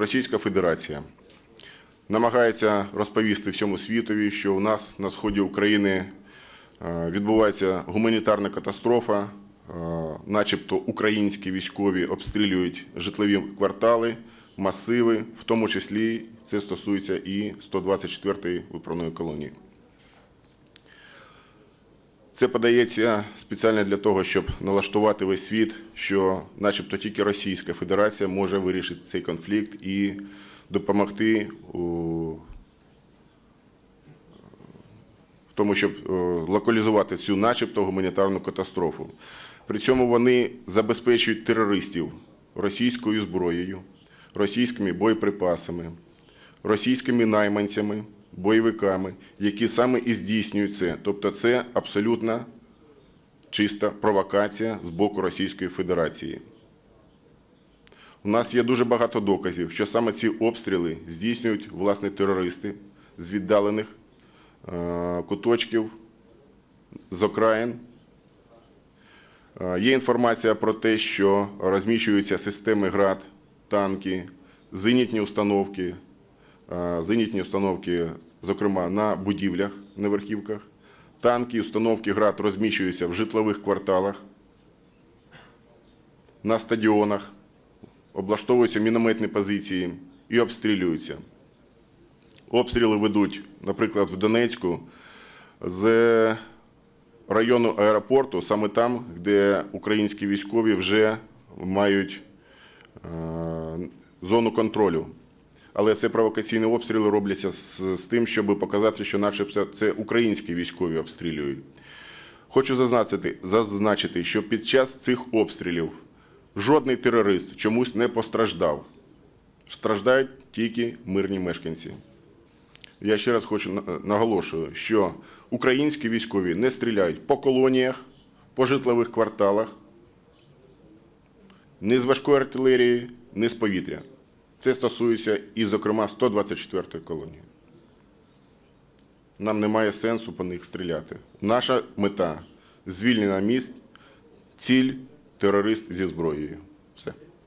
Російська Федерація намагається розповісти всьому світові, що у нас на сході України е, відбувається гуманітарна катастрофа, е, начебто українські військові обстрілюють житлові квартали, масиви, в тому числі це стосується і 124-ї виправної колонії. Це подається спеціально для того, щоб налаштувати весь світ, що начебто тільки Російська Федерація може вирішити цей конфлікт і допомогти у тому, щоб е, локалізувати цю начебто гуманітарну катастрофу. При цьому вони забезпечують терористів російською зброєю, російськими боєприпасами, російськими найманцями, бойовиками, які саме і здійснюють це. Тобто це абсолютно чиста провокація з боку Російської Федерації. У нас є дуже багато доказів, що саме ці обстріли здійснюють власне терористи з віддалених е, куточків, з окраїн. Е, Є інформація про те, що розміщуються системи ГРАД, танки, зенітні установки, зенітні установки, зокрема, на будівлях, на верхівках. Танки, установки ГРАД розміщуються в житлових кварталах, на стадіонах, облаштовуються мінометні позиції і обстрілюються. Обстріли ведуть, наприклад, в Донецьку з району аеропорту, саме там, де українські військові вже мають е, зону контролю. Але це провокаційні обстріли робляться з, з тим, щоб показати, що начебто це українські військові обстрілюють. Хочу зазначити, зазначити, що під час цих обстрілів жодний терорист чомусь не постраждав. Страждають тільки мирні мешканці. Я ще раз хочу наголошую, що українські військові не стріляють по колоніях, по житлових кварталах, ні з важкої артилерії, ні з повітря. Це стосується і, зокрема, 124-ї колонії. Нам немає сенсу по них стріляти. Наша мета звільнення міст, ціль терорист зі зброєю. Все.